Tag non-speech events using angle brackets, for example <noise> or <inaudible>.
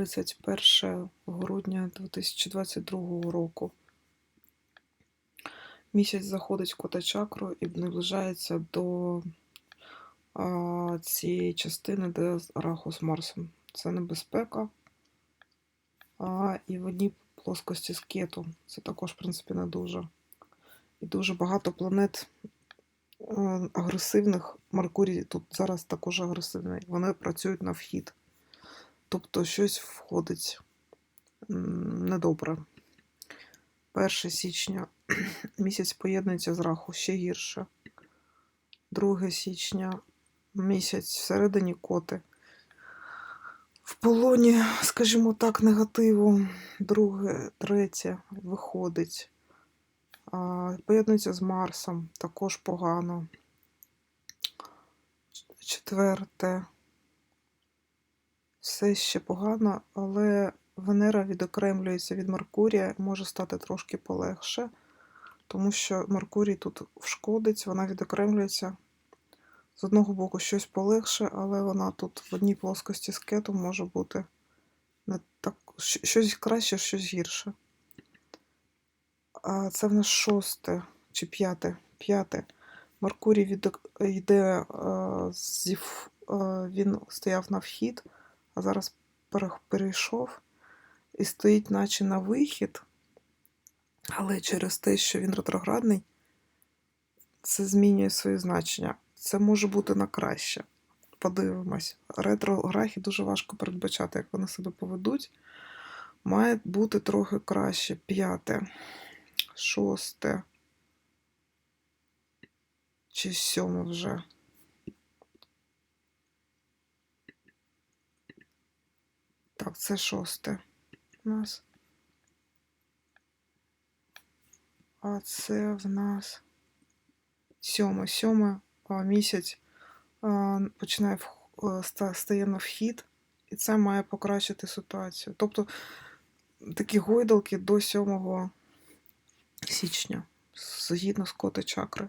31 грудня 2022 року. Місяць заходить в кота-чакру і наближається до а, цієї частини, де раху з Марсом. Це небезпека. А, і в одній плоскості з кету. Це також, в принципі, не дуже. І дуже багато планет агресивних. Меркурій тут зараз також агресивний. Вони працюють на вхід. Тобто щось входить недобре. 1 січня <clears throat> місяць поєднується з раху ще гірше. 2 січня місяць всередині коти. В полоні, скажімо так, негативу. Друге, третє виходить. Поєднується з Марсом, також погано. Четверте. Все ще погано, але Венера відокремлюється від Меркурія, може стати трошки полегше, тому що Меркурій тут вшкодить, вона відокремлюється. З одного боку щось полегше, але вона тут в одній плоскості з кетом може бути не так, щось краще, щось гірше. А це в нас шосте чи п'яте. П'яте. Меркурій відок- йде е, зі, е, він стояв на вхід, а зараз перейшов і стоїть, наче на вихід, але через те, що він ретроградний, це змінює своє значення. Це може бути на краще. Подивимось. Ретрографії дуже важко передбачати, як вони себе поведуть. Має бути трохи краще. П'яте, шосте чи сьоме вже. Так, це шосте у нас. А це в нас сьоме. Сьоме місяць починає стає на вхід, і це має покращити ситуацію. Тобто такі гойдалки до 7 січня, згідно з коти чакри.